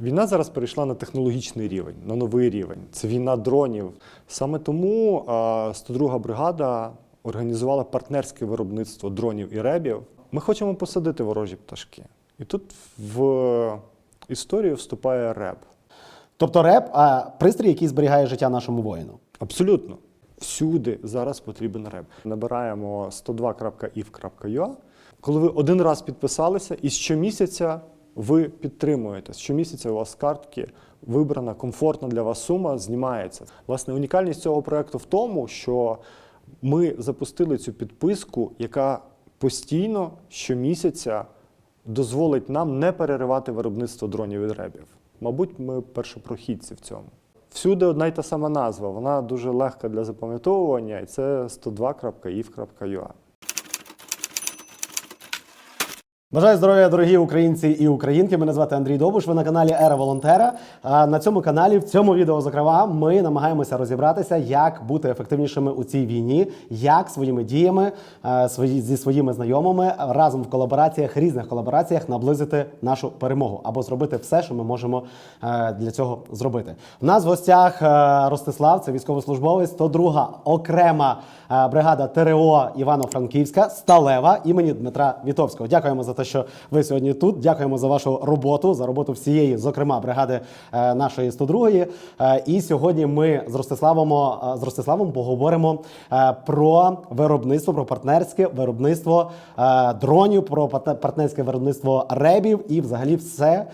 Війна зараз перейшла на технологічний рівень, на новий рівень. Це війна дронів. Саме тому а, 102 бригада організувала партнерське виробництво дронів і ребів. Ми хочемо посадити ворожі пташки. І тут в історію вступає реб. Тобто реп, а пристрій, який зберігає життя нашому воїну. Абсолютно. Всюди зараз потрібен реб. Набираємо 102.if.ua. Коли ви один раз підписалися, і щомісяця ви підтримуєте. Щомісяця у вас картки вибрана комфортна для вас сума, знімається. Власне, унікальність цього проекту в тому, що ми запустили цю підписку, яка постійно щомісяця дозволить нам не переривати виробництво дронів і ребів. Мабуть, ми першопрохідці в цьому. Всюди одна й та сама назва, вона дуже легка для запам'ятовування, і це 102.if.ua. Бажаю здоров'я, дорогі українці і українки. Мене звати Андрій Довбуш. Ви на каналі Ера Волонтера. На цьому каналі, в цьому відео, зокрема, ми намагаємося розібратися, як бути ефективнішими у цій війні, як своїми діями свої зі своїми знайомими разом в колабораціях, різних колабораціях наблизити нашу перемогу або зробити все, що ми можемо е, для цього зробити. У нас в гостях е, Ростислав, це військовослужбовець, 102 окрема е, бригада ТРО Івано-Франківська, сталева імені Дмитра Вітовського. Дякуємо за те, що ви сьогодні тут. Дякуємо за вашу роботу, за роботу всієї, зокрема, бригади е, нашої 102-ї. Е, І сьогодні ми з Ростиславом, е, з Ростиславом поговоримо про виробництво, про партнерське виробництво дронів, про партне- партнерське виробництво ребів і взагалі все,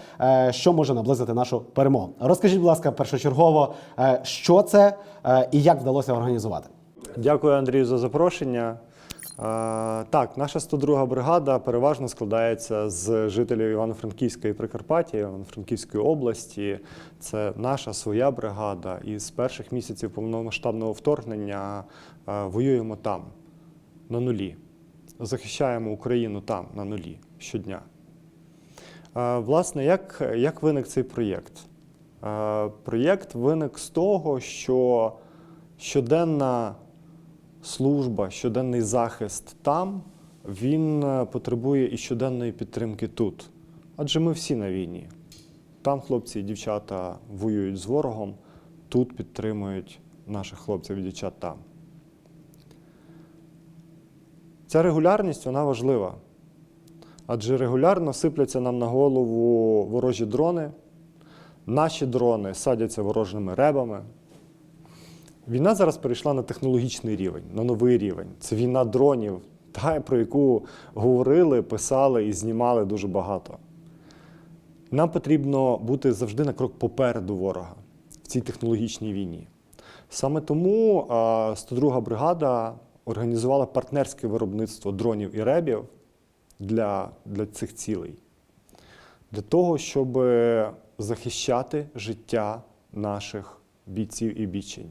що може наблизити нашу перемогу. Розкажіть, будь ласка, першочергово, що це і як вдалося організувати. Дякую, Андрію, за запрошення. Е, Так, наша 102 бригада переважно складається з жителів Івано-Франківська і Прикарпаття, Івано-Франківської області. Це наша своя бригада. І з перших місяців повномасштабного вторгнення е, воюємо там, на нулі. Захищаємо Україну там, на нулі, щодня. Е, Власне, як, як виник цей проєкт? Проєкт виник з того, що щоденна служба, щоденний захист там, він е, потребує і щоденної підтримки тут. Адже ми всі на війні. Там хлопці і дівчата воюють з ворогом, тут підтримують наших хлопців і дівчат там. Ця регулярність вона важлива. Адже регулярно сипляться нам на голову ворожі дрони, наші дрони садяться ворожими ребами. Війна зараз перейшла на технологічний рівень, на новий рівень. Це війна дронів, та, про яку говорили, писали і знімали дуже багато. Нам потрібно бути завжди на крок попереду ворога в цій технологічній війні. Саме тому а, 102 бригада організувала партнерське виробництво дронів і ребів для, для цих цілей. Для того, щоб захищати життя наших бійців і бійчинь.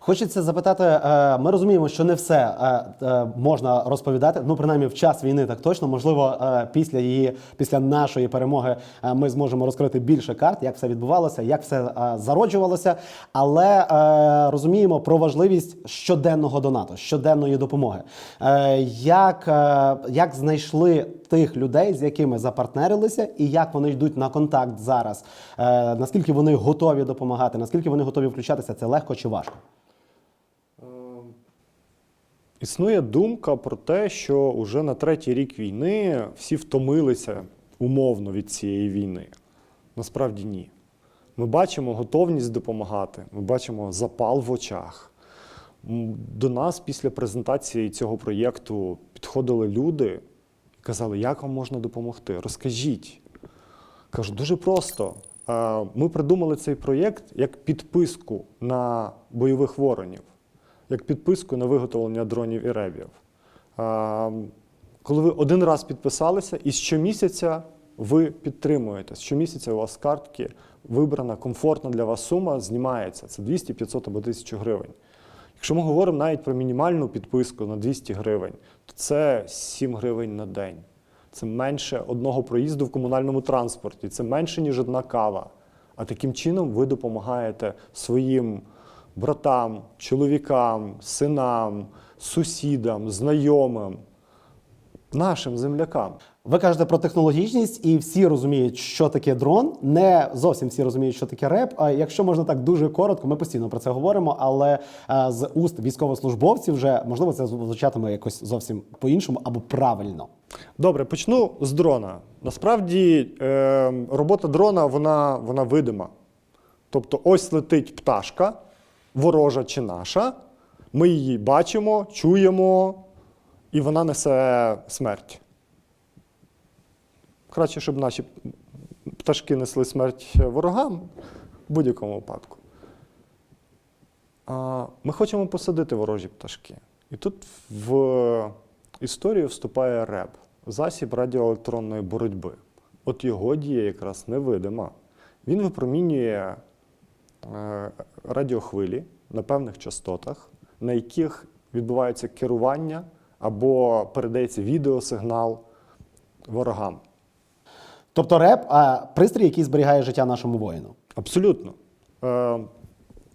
Хочеться запитати, е, ми розуміємо, що не все е, е, можна розповідати. Ну, принаймні, в час війни так точно. Можливо, після її, після нашої перемоги, ми зможемо розкрити більше карт, як все відбувалося, як все зароджувалося. Але розуміємо про важливість щоденного донату, щоденної допомоги. Як, як знайшли тих людей, з якими запартнерилися, і як вони йдуть на контакт зараз? Наскільки вони готові допомагати, наскільки вони готові включатися? Це легко чи важко? Існує думка про те, що уже на третій рік війни всі втомилися умовно від цієї війни. Насправді ні. Ми бачимо готовність допомагати, ми бачимо запал в очах. До нас після презентації цього проєкту підходили люди і казали, як вам можна допомогти? Розкажіть. Кажу, дуже просто. Е, Ми придумали цей проєкт як підписку на бойових воронів, як підписку на виготовлення дронів і ребів. Коли ви один раз підписалися, і щомісяця ви підтримуєте. Щомісяця у вас картки вибрана комфортна для вас сума, знімається. Це 200, 500 або 1000 гривень. Якщо ми говоримо навіть про мінімальну підписку на 200 гривень, то це 7 гривень на день. Це менше одного проїзду в комунальному транспорті, це менше, ніж одна кава. А таким чином ви допомагаєте своїм братам, чоловікам, синам, сусідам, знайомим нашим землякам. Ви кажете про технологічність, і всі розуміють, що таке дрон. Не зовсім всі розуміють, що таке реп. А якщо можна так дуже коротко, ми постійно про це говоримо, але е, з уст військовослужбовців вже можливо це звучатиме якось зовсім по-іншому або правильно. Добре, почну з дрона. Насправді е, робота дрона вона, вона видима. Тобто, ось летить пташка, ворожа чи наша. Ми її бачимо, чуємо, і вона несе смерть. Краще, щоб наші пташки несли смерть ворогам в будь-якому випадку. Ми хочемо посадити ворожі пташки. І тут в історію вступає РЕБ засіб радіоелектронної боротьби. От його дія якраз невидима. Він випромінює радіохвилі на певних частотах, на яких відбувається керування або передається відеосигнал ворогам. Тобто реп, а пристрій, який зберігає життя нашому воїну. Абсолютно. Е,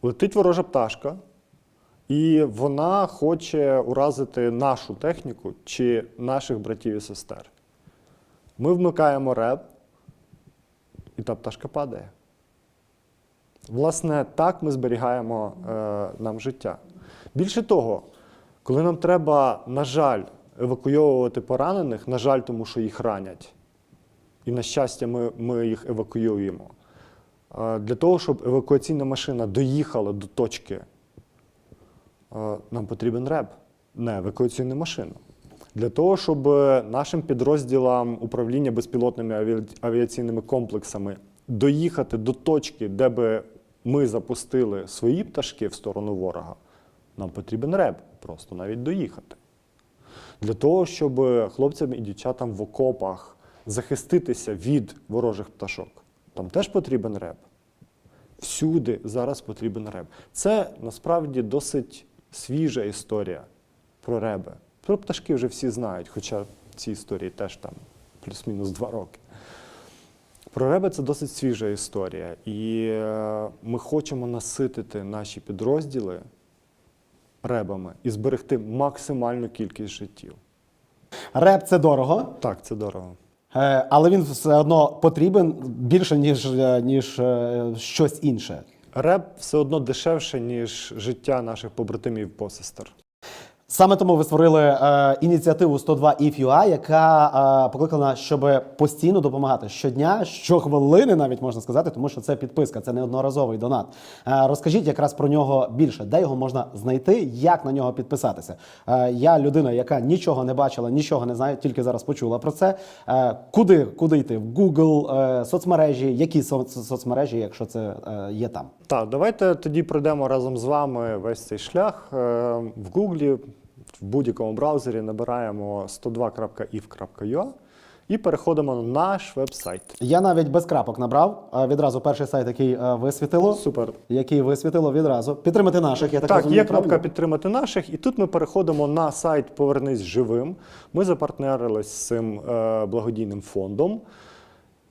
летить ворожа пташка, і вона хоче уразити нашу техніку чи наших братів і сестер. Ми вмикаємо реп, і та пташка падає. Власне, так ми зберігаємо е, нам життя. Більше того, коли нам треба, на жаль, евакуйовувати поранених, на жаль, тому що їх ранять, і на щастя, ми, ми їх евакуюємо. Е, Для того, щоб евакуаційна машина доїхала до точки, е, нам потрібен реб, не евакуаційну машину. Для того, щоб нашим підрозділам управління безпілотними авіаційними комплексами доїхати до точки, де би ми запустили свої пташки в сторону ворога, нам потрібен реб, просто навіть доїхати. Для того, щоб хлопцям і дівчатам в окопах захиститися від ворожих пташок, там теж потрібен реп. Всюди зараз потрібен реп. Це насправді досить свіжа історія про реби. Про пташки вже всі знають, хоча ці історії теж там плюс-мінус два роки. Про реби це досить свіжа історія. І е, ми хочемо наситити наші підрозділи ребами і зберегти максимальну кількість життів. Реп це дорого, Так, це дорого. е, але він все одно потрібен більше, ніж, е, ніж щось інше. Реп все одно дешевше, ніж життя наших побратимів посестер. Саме тому ви створили е, ініціативу 102 IFUA, яка е, покликана, щоб постійно допомагати щодня, щохвилини, навіть можна сказати, тому що це підписка, це не одноразовий донат. Е, розкажіть якраз про нього більше, де його можна знайти, як на нього підписатися. Е, я людина, яка нічого не бачила, нічого не знає, тільки зараз почула про це. Е, куди, куди йти? В Google, е, соцмережі, які со- соцмережі, якщо це е, є там. Так, давайте тоді пройдемо разом з вами весь цей шлях. Е, В Гуглі, в будь-якому браузері набираємо 102.if.ua і переходимо на наш веб-сайт. Я навіть без крапок набрав відразу перший сайт, який е, висвітило. Супер. який висвітило відразу. Підтримати наших, я так, Так, розумію. є кнопка підтримати наших, і тут ми переходимо на сайт Повернись живим. Ми запартнерились з цим е, благодійним фондом.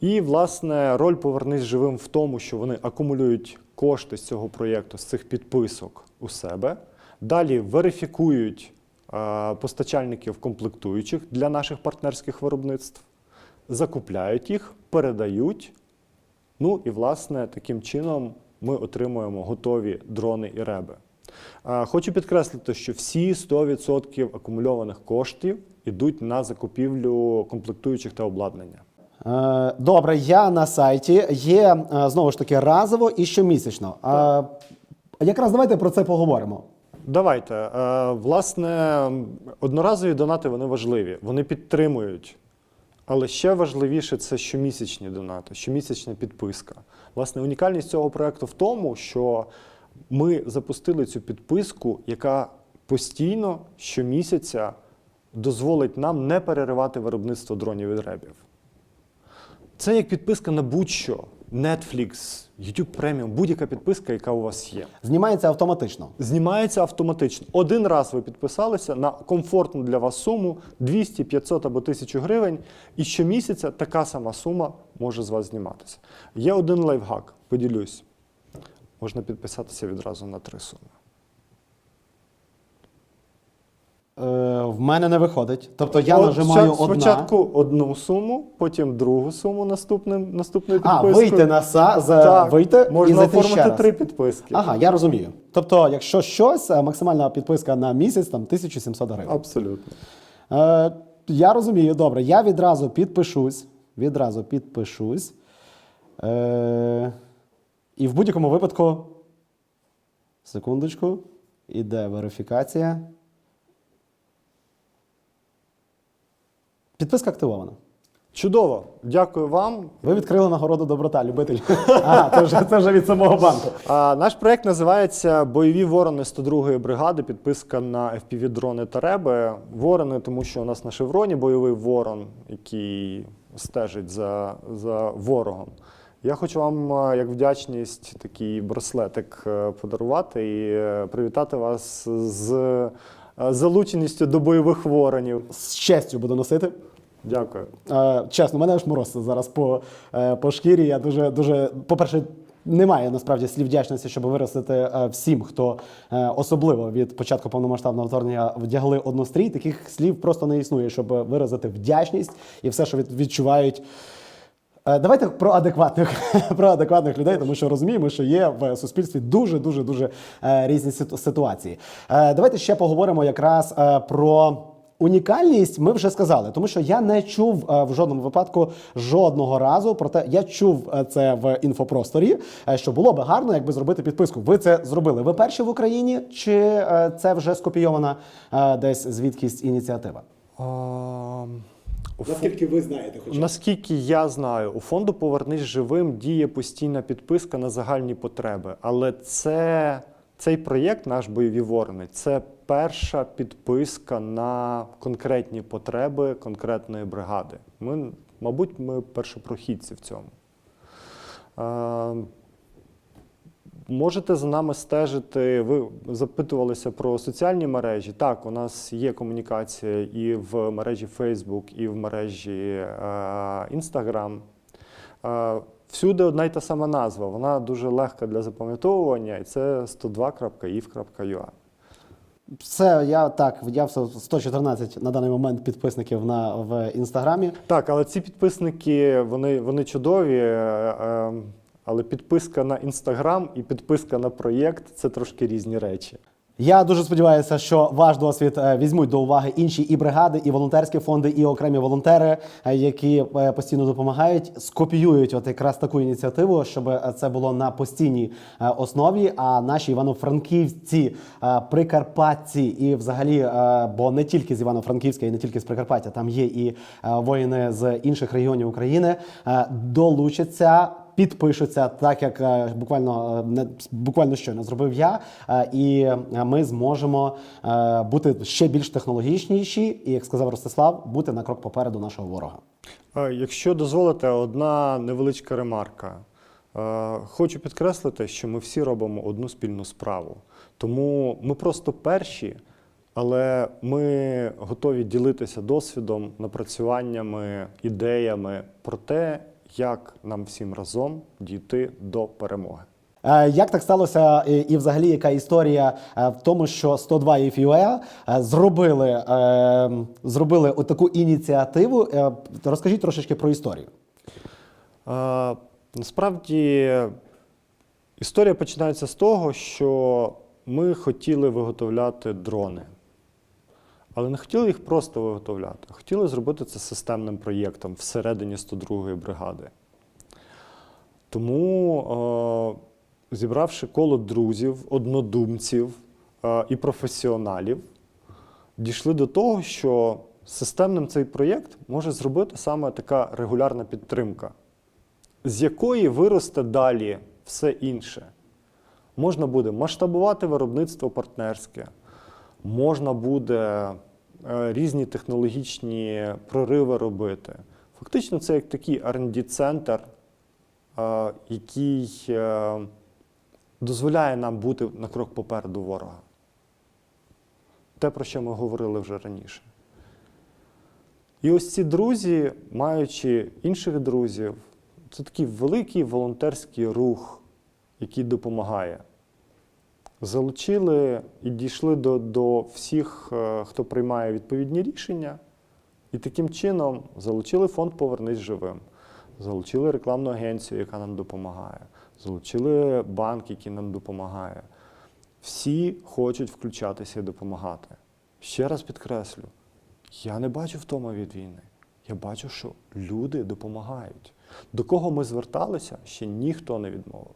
І, власне, роль Повернись живим в тому, що вони акумулюють кошти з цього проєкту, з цих підписок у себе. Далі верифікують постачальників комплектуючих для наших партнерських виробництв, закупляють їх, передають. Ну і власне таким чином ми отримуємо готові дрони і реби. Е, Хочу підкреслити, що всі 100% акумульованих коштів йдуть на закупівлю комплектуючих та обладнання. Е, Добре, я на сайті. Є е, знову ж таки разово і щомісячно. Е, Якраз давайте про це поговоримо. Давайте. Е, Власне, одноразові донати вони важливі, вони підтримують. Але ще важливіше це щомісячні донати, щомісячна підписка. Власне, унікальність цього проекту в тому, що ми запустили цю підписку, яка постійно щомісяця дозволить нам не переривати виробництво дронів і ребів. Це як підписка на будь-що. Netflix, YouTube Premium, будь-яка підписка, яка у вас є. Знімається автоматично. Знімається автоматично. Один раз ви підписалися на комфортну для вас суму 200, 500 або 1000 гривень, і щомісяця така сама сума може з вас зніматися. Є один лайфхак, поділюсь. Можна підписатися відразу на три суми. В мене не виходить. Тобто я От нажимаю одна. Спочатку одну суму, потім другу суму наступним, наступною А, вийти на са, за, Так, вийти і можна зайти ще раз. три підписки. Ага, я розумію. Тобто, якщо щось, е, максимальна підписка на місяць там 1700 гривень. Абсолютно. Е, я розумію, добре. Я відразу підпишусь. Відразу підпишусь. Е, і в будь-якому випадку. Секундочку. Іде верифікація. Підписка активована. Чудово. Дякую вам. Ви відкрили нагороду доброта, любитель. А, це вже, це вже від самого банку. А, наш проект називається Бойові ворони 102-ї бригади. Підписка на fpv дрони та реби. Ворони, тому що у нас на шевроні бойовий ворон, який стежить за, за ворогом. Я хочу вам, як вдячність, такий браслетик е, подарувати і е, привітати вас з е, залученістю до бойових воронів. З честю буду носити. Дякую. Е, чесно, мене аж мороз зараз по, е, по шкірі. Я дуже, дуже, по-перше, немає насправді слів вдячності, щоб виростити е, всім, хто е, особливо від початку повномасштабного вторгнення вдягли однострій. Таких слів просто не існує, щоб виразити вдячність і все, що відчувають. Е, Давайте про адекватних про адекватних людей, тому що розуміємо, що є в суспільстві дуже дуже дуже різні ситуації. Давайте ще поговоримо якраз про. Унікальність ми вже сказали, тому що я не чув е, в жодному випадку жодного разу. Проте я чув е, це в інфопросторі. е, Що було би гарно, якби зробити підписку. Ви це зробили. Ви перші в Україні, чи це вже скопійована десь звідкись ініціатива? А, Наскільки ви знаєте, Наскільки я знаю, у фонду Повернись живим діє постійна підписка на загальні потреби. Але це, цей проєкт, наш бойові ворони, це перша підписка на конкретні потреби конкретної бригади. Ми, мабуть, ми першопрохідці в цьому. Е, Можете за нами стежити. Ви запитувалися про соціальні мережі. Так, у нас є комунікація і в мережі Facebook, і в мережі е, Instagram. Е, всюди одна й та сама назва. Вона дуже легка для запам'ятовування, і це 102.if.ua. Все, я так, я 114 на даний момент підписників на в інстаграмі. Так, але ці підписники вони, вони чудові. е, е, Але підписка на Instagram і підписка на проєкт це трошки різні речі. Я дуже сподіваюся, що ваш досвід е, візьмуть до уваги інші і бригади, і волонтерські фонди, і окремі волонтери, е, які е, постійно допомагають, скопіюють от якраз таку ініціативу, щоб це було на постійній основі. А наші івано-франківці, прикарпатці і взагалі, бо не тільки з Івано-Франківська і не тільки з Прикарпаття, там є і воїни з інших регіонів України, долучаться. Підпишуться так, як е, буквально е, буквально щойно зробив я, е, і ми зможемо бути ще більш технологічніші, і як сказав Ростислав, бути на крок попереду нашого ворога. Якщо дозволите, одна невеличка ремарка. Хочу підкреслити, що ми всі робимо одну спільну справу. Тому ми просто перші, але ми готові ділитися досвідом, напрацюваннями, ідеями про те, як нам всім разом дійти до перемоги. Е, Як так сталося, і, і взагалі яка історія е, в тому, що 102 FUA е, зробили, е, зробили отаку ініціативу? Е, Розкажіть трошечки про історію. Е, Насправді історія починається з того, що ми хотіли виготовляти дрони. Але не хотіли їх просто виготовляти, хотіли зробити це системним проєктом всередині 102-ї бригади. Тому, е, зібравши коло друзів, однодумців е, і професіоналів, дійшли до того, що системним цей проєкт може зробити саме така регулярна підтримка, з якої виросте далі все інше. Можна буде масштабувати виробництво партнерське, можна буде е, різні технологічні прориви робити. Фактично, це як такий R&D-центр, е, який е, дозволяє нам бути на крок попереду ворога. Те, про що ми говорили вже раніше. І ось ці друзі, маючи інших друзів, це такий великий волонтерський рух, який допомагає. Залучили і дійшли до, до всіх, е, хто приймає відповідні рішення, і таким чином залучили фонд Повернись живим, залучили рекламну агенцію, яка нам допомагає, залучили банк, який нам допомагає. Всі хочуть включатися і допомагати. Ще раз підкреслю: я не бачу втоми від війни. Я бачу, що люди допомагають. До кого ми зверталися, ще ніхто не відмовив.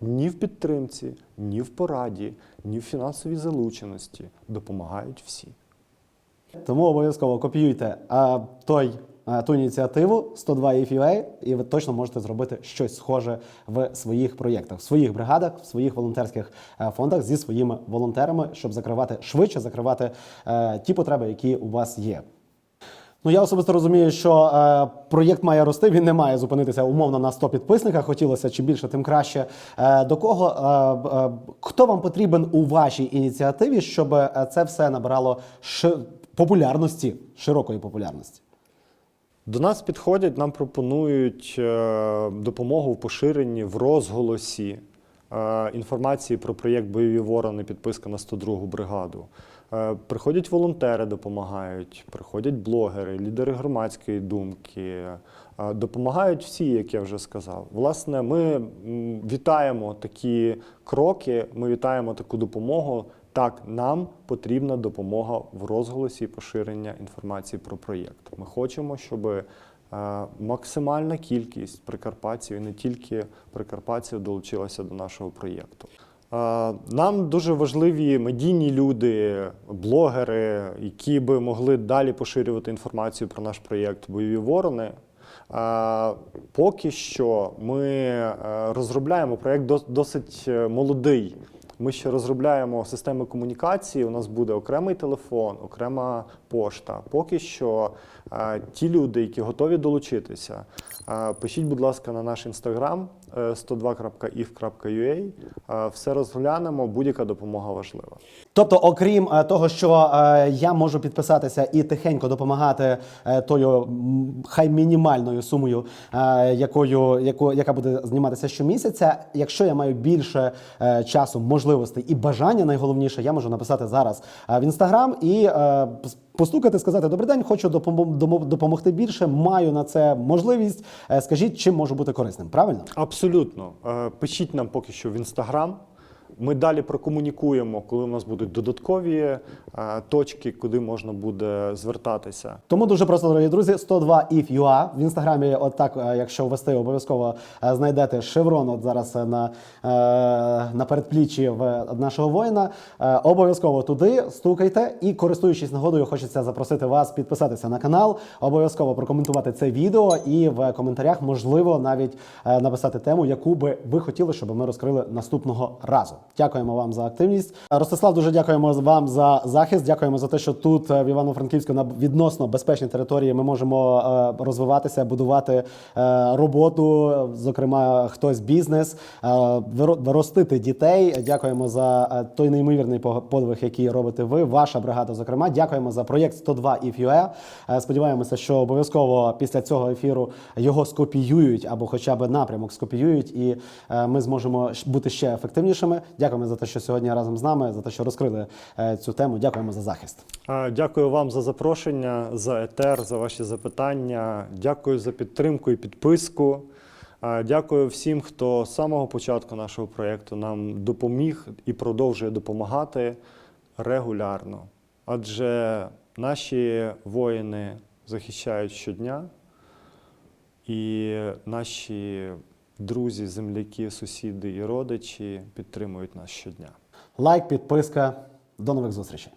Ні в підтримці, ні в пораді, ні в фінансовій залученості допомагають всі. Тому обов'язково копіюйте а, той, ту ініціативу 102 IFUA, і ви точно можете зробити щось схоже в своїх проєктах, в своїх бригадах, в своїх волонтерських е, фондах зі своїми волонтерами, щоб закривати швидше закривати е, ті потреби, які у вас є. Ну, я особисто розумію, що е, проєкт має рости, він не має зупинитися умовно на 100 підписниках. Хотілося чим більше, тим краще. Е, до кого е, е, хто вам потрібен у вашій ініціативі, щоб е, це все набирало ши- популярності, широкої популярності? До нас підходять, нам пропонують е, допомогу в поширенні в розголосі е, інформації про проєкт Бойові ворони, підписка на 102-гу бригаду. Е, Приходять волонтери, допомагають, приходять блогери, лідери громадської думки. е, Допомагають всі, як я вже сказав. Власне, ми вітаємо такі кроки, ми вітаємо таку допомогу. Так, нам потрібна допомога в розголосі і поширення інформації про проєкт. Ми хочемо, щоб е, максимальна кількість прикарпатців і не тільки прикарпатців долучилася до нашого проєкту. Нам дуже важливі медійні люди, блогери, які би могли далі поширювати інформацію про наш проєкт Бойові ворони. Поки що ми е, розробляємо проєкт дос- досить е, молодий. Ми ще розробляємо системи комунікації. У нас буде окремий телефон, окрема пошта. Поки що е, ті люди, які готові долучитися, пишіть, будь ласка, на наш інстаграм е, 102.if.ua. Е, Все розглянемо, будь-яка допомога важлива. Тобто, окрім е, того, що е, я можу підписатися і тихенько допомагати тою хай мінімальною сумою, якою, яко, яка буде зніматися щомісяця, якщо я маю більше часу, можливостей і бажання, найголовніше, я можу написати зараз в інстаграм і постукати, сказати Добрий день, хочу допомо- допомогти більше. Маю на це можливість. Е, Скажіть, чим можу бути корисним? Правильно? Абсолютно. Е, Пишіть нам поки що в інстаграм. Ми далі прокомунікуємо, коли у нас будуть додаткові е, точки, куди можна буде звертатися. Тому дуже просто, дорогі друзі, 102 if.ua. В інстаграмі, от е, якщо ввести, обов'язково е, знайдете шеврон от зараз на, на передпліччі в нашого воїна. Обов'язково туди стукайте і, користуючись нагодою, хочеться запросити вас підписатися на канал, обов'язково прокоментувати це відео і в коментарях, можливо, навіть написати тему, яку би ви хотіли, щоб ми розкрили наступного разу. Дякуємо вам за активність. Ростислав, дуже дякуємо вам за захист. Дякуємо за те, що тут е, в Івано-Франківську на відносно безпечній території ми можемо е, розвиватися, будувати е, роботу, зокрема, хтось бізнес, е, виро- ростити дітей. Дякуємо за той неймовірний подвиг, який робите ви, ваша бригада. Зокрема, дякуємо за проєкт 102 IFUE. Сподіваємося, що обов'язково після цього ефіру його скопіюють або хоча б напрямок скопіюють, і ми зможемо бути ще ефективнішими. Дякуємо за те, що сьогодні разом з нами, за те, що розкрили е, цю тему. Дякуємо за захист. Дякую вам за запрошення, за етер, за ваші запитання. Дякую за підтримку і підписку. Дякую всім, хто з самого початку нашого проєкту нам допоміг і продовжує допомагати регулярно. Адже наші воїни захищають щодня, і наші друзі, земляки, сусіди і родичі підтримують нас щодня. Лайк, підписка. До нових зустрічей.